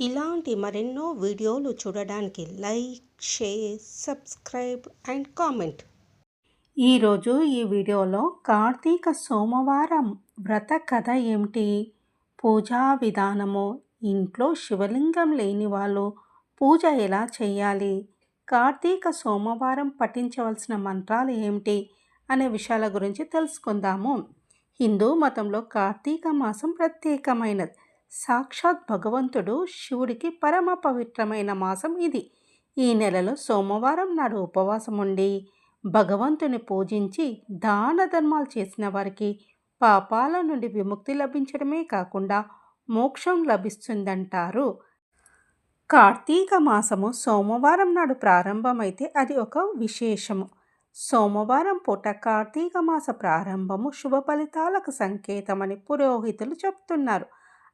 ఇలాంటి మరెన్నో వీడియోలు చూడడానికి like share subscribe and comment. ఈరోజు ఈ వీడియోలో కార్తీక సోమవారం వ్రత కథ ఏమిటి? పూజా విధానము ఇంట్లో శివలింగం లేని వాళ్ళు పూజ ఎలా చేయాలి? కార్తీక సోమవారం పఠించవలసిన మంత్రాలు ఏమిటి? అనే విషయాల గురించి తెలుసుకుందాము. హిందూ మతంలో కార్తీక మాసం ప్రత్యేకమైనది. సాక్షాత్ భగవంతుడు శివుడికి పరమ పవిత్రమైన మాసం ఇది. ఈ నెలలో సోమవారం నాడు ఉపవాసం ఉండి భగవంతుని పూజించి దాన ధర్మాలు చేసిన వారికి పాపాల నుండి విముక్తి లభించడమే కాకుండా మోక్షం లభిస్తుందంటారు. కార్తీక మాసము సోమవారం నాడు ప్రారంభమైతే అది ఒక విశేషము. సోమవారం పూట కార్తీక మాస ప్రారంభము శుభ ఫలితాలకు సంకేతమని పురోహితులు చెప్తున్నారు.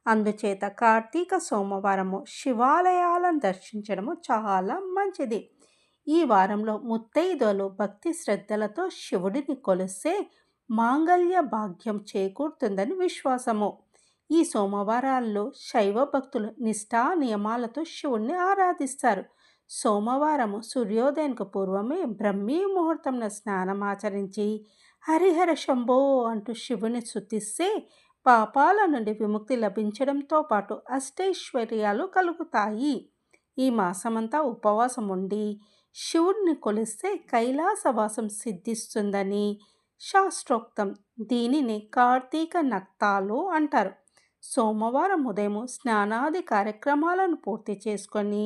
అందుచేత కార్తీక సోమవారము శివాలయాలను దర్శించడము చాలా మంచిది. ఈ వారంలో ముత్తైదులు భక్తి శ్రద్ధలతో శివుడిని కొలిస్తే మాంగళ్య భాగ్యం చేకూరుతుందని విశ్వాసము. ఈ సోమవారాల్లో శైవ భక్తులు నిష్ఠా నియమాలతో శివుణ్ణి ఆరాధిస్తారు. సోమవారము సూర్యోదయానికి పూర్వమే బ్రహ్మీ ముహూర్తంలో స్నానమాచరించి హరిహర శంభో అంటూ శివుని శుతిస్తే పాపాల నుండి విముక్తి లభించడంతో పాటు అష్టైశ్వర్యాలు కలుగుతాయి. ఈ మాసమంతా ఉపవాసం ఉండి శివుడిని కొలిస్తే కైలాసవాసం సిద్ధిస్తుందని శాస్త్రోక్తం. దీనిని కార్తీక నక్తాలు అంటారు. సోమవారం ఉదయం స్నానాది కార్యక్రమాలను పూర్తి చేసుకొని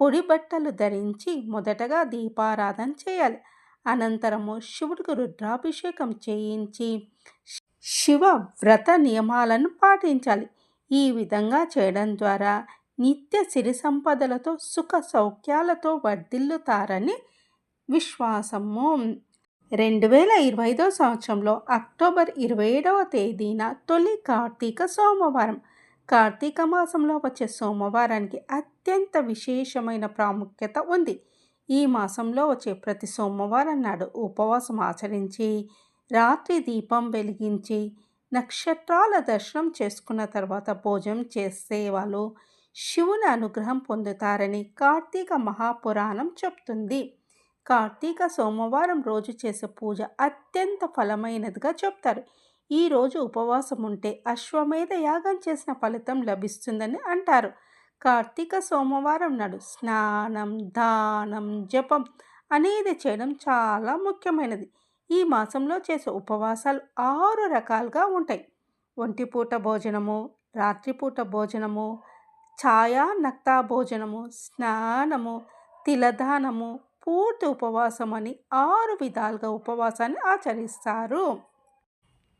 పొడి బట్టలు ధరించి మొదటగా దీపారాధన చేయాలి. అనంతరము శివుడికి రుద్రాభిషేకం చేయించి శివ వ్రత నియమాలను పాటించాలి. ఈ విధంగా చేయడం ద్వారా నిత్య సిరి సంపదలతో సుఖ సౌఖ్యాలతో వర్ధిల్లుతారని విశ్వాసము. రెండు వేల ఇరవై ఐదో సంవత్సరంలో అక్టోబర్ ఇరవై ఏడవ తేదీన తొలి కార్తీక సోమవారం. కార్తీక మాసంలో వచ్చే సోమవారానికి అత్యంత విశేషమైన ప్రాముఖ్యత ఉంది. ఈ మాసంలో వచ్చే ప్రతి సోమవారం నాడు ఉపవాసం ఆచరించి రాత్రి దీపం వెలిగించి నక్షత్రాల దర్శనం చేసుకున్న తర్వాత భోజనం చేసే వాళ్ళు శివుని అనుగ్రహం పొందుతారని కార్తీక మహాపురాణం చెప్తుంది. కార్తీక సోమవారం రోజు చేసే పూజ అత్యంత ఫలమైనదిగా చెప్తారు. ఈరోజు ఉపవాసం ఉంటే అశ్వమేధ యాగం చేసిన ఫలితం లభిస్తుందని అంటారు. కార్తీక సోమవారం నాడు స్నానం దానం జపం అనేది చేయడం చాలా ముఖ్యమైనది. ఈ మాసంలో చేసే ఉపవాసాలు ఆరు రకాలుగా ఉంటాయి. ఒంటిపూట భోజనము రాత్రిపూట భోజనము ఛాయా నక్తా భోజనము స్నానము తిలదానము పూర్తి ఉపవాసం అని ఆరు విధాలుగా ఉపవాసాన్ని ఆచరిస్తారు.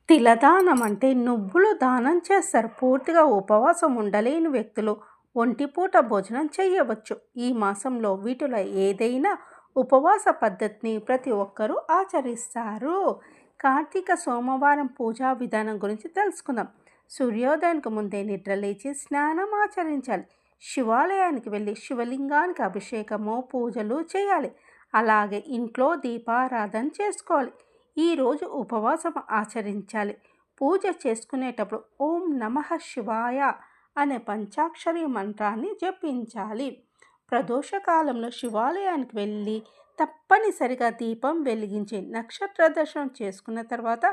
తిలదానం అంటే నువ్వులు దానం చేస్తారు. పూర్తిగా ఉపవాసం ఉండలేని వ్యక్తులు ఒంటిపూట భోజనం చేయవచ్చు. ఈ మాసంలో వీటిలో ఏదైనా ఉపవాస పద్ధతిని ప్రతి ఒక్కరూ ఆచరిస్తారు. కార్తీక సోమవారం పూజా విధానం గురించి తెలుసుకుందాం. సూర్యోదయానికి ముందే నిద్రలేచి స్నానం ఆచరించాలి. శివాలయానికి వెళ్ళి శివలింగానికి అభిషేకము పూజలు చేయాలి. అలాగే ఇంట్లో దీపారాధన చేసుకోవాలి. ఈరోజు ఉపవాసం ఆచరించాలి. పూజ చేసుకునేటప్పుడు ఓం నమ శివాయ అనే పంచాక్షరి మంత్రాన్ని జపించాలి. ప్రదోషకాలంలో శివాలయానికి వెళ్ళి తప్పనిసరిగా దీపం వెలిగించి నక్షత్ర దర్శనం చేసుకున్న తర్వాత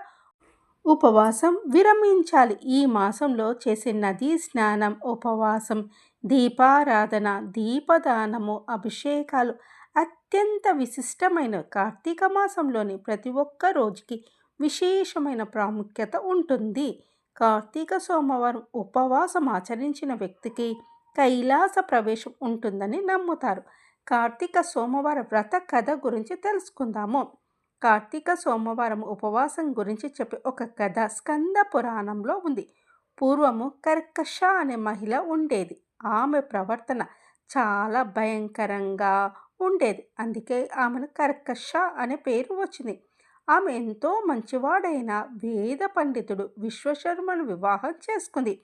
ఉపవాసం విరమించాలి. ఈ మాసంలో చేసే నదీ స్నానం ఉపవాసం దీపారాధన దీపదానము అభిషేకాలు అత్యంత విశిష్టమైన కార్తీక మాసంలోని ప్రతి ఒక్క రోజుకి విశేషమైన ప్రాముఖ్యత ఉంటుంది. కార్తీక సోమవారం ఉపవాసం ఆచరించిన వ్యక్తికి కైలాస ప్రవేశం ఉంటుందని నమ్ముతారు. కార్తీక సోమవార వ్రత కథ గురించి తెలుసుకుందాము. కార్తీక సోమవారం ఉపవాసం గురించి చెప్పే ఒక కథ స్కంద పురాణంలో ఉంది. పూర్వము కర్కష అనే మహిళ ఉండేది. ఆమె ప్రవర్తన చాలా భయంకరంగా ఉండేది. అందుకే ఆమెను కర్కష అనే పేరు వచ్చింది. ఆమె ఎంతో మంచివాడైన వేద పండితుడు విశ్వశర్మను వివాహం చేసుకుంది.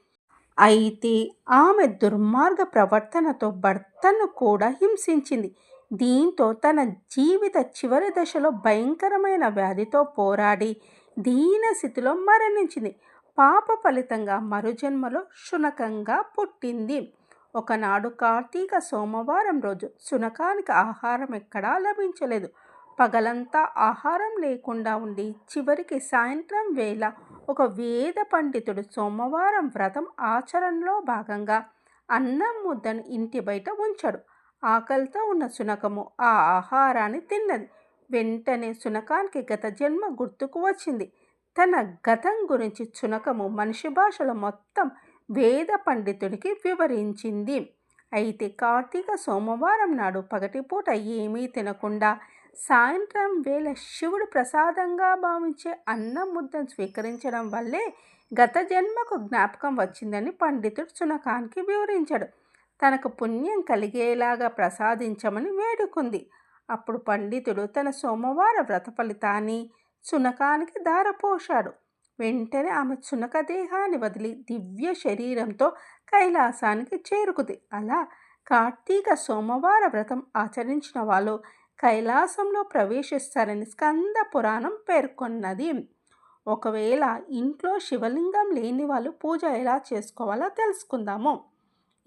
అయితే ఆమె దుర్మార్గ ప్రవర్తనతో భర్తను కూడా హింసించింది. దీంతో తన జీవిత చివరి దశలో భయంకరమైన వ్యాధితో పోరాడి దీనస్థితిలో మరణించింది. పాప ఫలితంగా మరుజన్మలో శునకంగా పుట్టింది. ఒకనాడు కార్తీక సోమవారం రోజు శునకానికి ఆహారం ఎక్కడా లభించలేదు. పగలంతా ఆహారం లేకుండా ఉండి చివరికి సాయంత్రం వేళ ఒక వేద పండితుడు సోమవారం వ్రతం ఆచరణలో భాగంగా అన్నం ముద్దను ఇంటి బయట ఉంచాడు. ఆకలితో ఉన్న శునకము ఆ ఆహారాన్ని తిన్నది. వెంటనే శునకానికి గత జన్మ గుర్తుకు వచ్చింది. తన గతం గురించి శునకము మనిషి భాషలో మొత్తం వేద పండితుడికి వివరించింది. అయితే కార్తీక సోమవారం నాడు పగటిపూట ఏమీ తినకుండా సాయంత్రం వేళ శివుడు ప్రసాదంగా భావించే అన్నం ముద్దను స్వీకరించడం వల్లే గత జన్మకు జ్ఞాపకం వచ్చిందని పండితుడు శునకానికి వివరించాడు. తనకు పుణ్యం కలిగేలాగా ప్రసాదించమని వేడుకుంది. అప్పుడు పండితుడు తన సోమవార వ్రత ఫలితాన్ని శునకానికి దారపోశాడు వెంటనే ఆమె శునక దేహాన్ని వదిలి దివ్య శరీరంతో కైలాసానికి చేరుకుంది. అలా కార్తీక సోమవార వ్రతం ఆచరించిన వాళ్ళు కైలాసంలో ప్రవేశిస్తారని స్కంద పురాణం పేర్కొన్నది. ఒకవేళ ఇంట్లో శివలింగం లేని వాళ్ళు పూజ ఎలా చేసుకోవాలో తెలుసుకుందాము.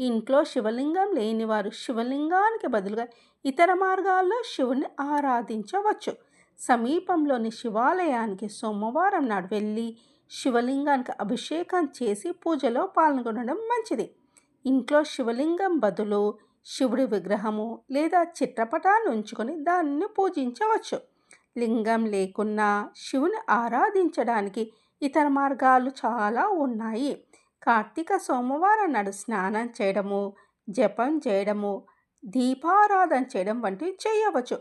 ఇంట్లో శివలింగం లేనివారు శివలింగానికి బదులుగా ఇతర మార్గాల్లో శివుని ఆరాధించవచ్చు. సమీపంలోని శివాలయానికి సోమవారం నాడు వెళ్ళి శివలింగానికి అభిషేకం చేసి పూజలో పాల్గొనడం మంచిది. ఇంట్లో శివలింగం బదులు శివుడి విగ్రహము లేదా చిత్రపటాన్ని ఉంచుకొని దానిని పూజించవచ్చు. లింగం లేకున్నా శివుని ఆరాధించడానికి ఇతర మార్గాలు చాలా ఉన్నాయి. కార్తీక సోమవారం నాడు స్నానం చేయడము జపం చేయడము దీపారాధన చేయడం వంటివి చేయవచ్చు.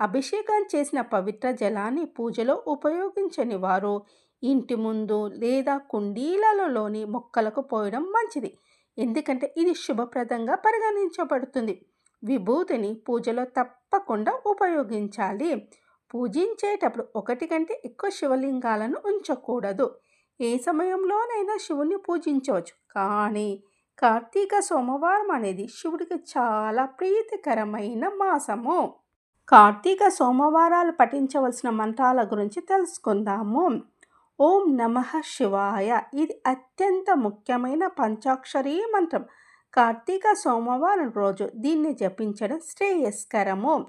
అభిషేకం చేసిన పవిత్ర జలాన్ని పూజలో ఉపయోగించని వారు ఇంటి ముందు లేదా కుండీలలోని మొక్కలకు పోయడం మంచిది. ఎందుకంటే ఇది శుభప్రదంగా పరిగణించబడుతుంది. విభూతిని పూజలో తప్పకుండా ఉపయోగించాలి. పూజించేటప్పుడు ఒకటి కంటే ఎక్కువ శివలింగాలను ఉంచకూడదు. ఏ సమయంలోనైనా శివుని పూజించవచ్చు. కానీ కార్తీక సోమవారం అనేది శివుడికి చాలా ప్రీతికరమైన మాసము. కార్తీక సోమవారాలు పఠించవలసిన మంత్రాల గురించి తెలుసుకుందాము. ఓం నమ శివాయ. ఇది అత్యంత ముఖ్యమైన పంచాక్షరీ మంత్రం. కార్తీక సోమవారం రోజు దీన్ని జపించడం శ్రేయస్కరము.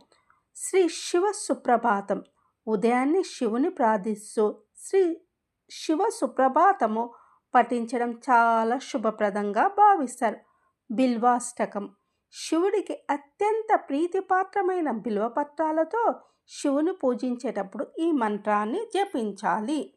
శ్రీ శివ సుప్రభాతం. ఉదయాన్నే శివుని ప్రార్థిస్తూ శ్రీ శివ సుప్రభాతము పఠించడం చాలా శుభప్రదంగా భావిస్తారు. బిల్వాష్టకం. శివుడికి అత్యంత ప్రీతిపాత్రమైన బిల్వపత్రాలతో శివుని పూజించేటప్పుడు ఈ మంత్రాన్ని జపించాలి.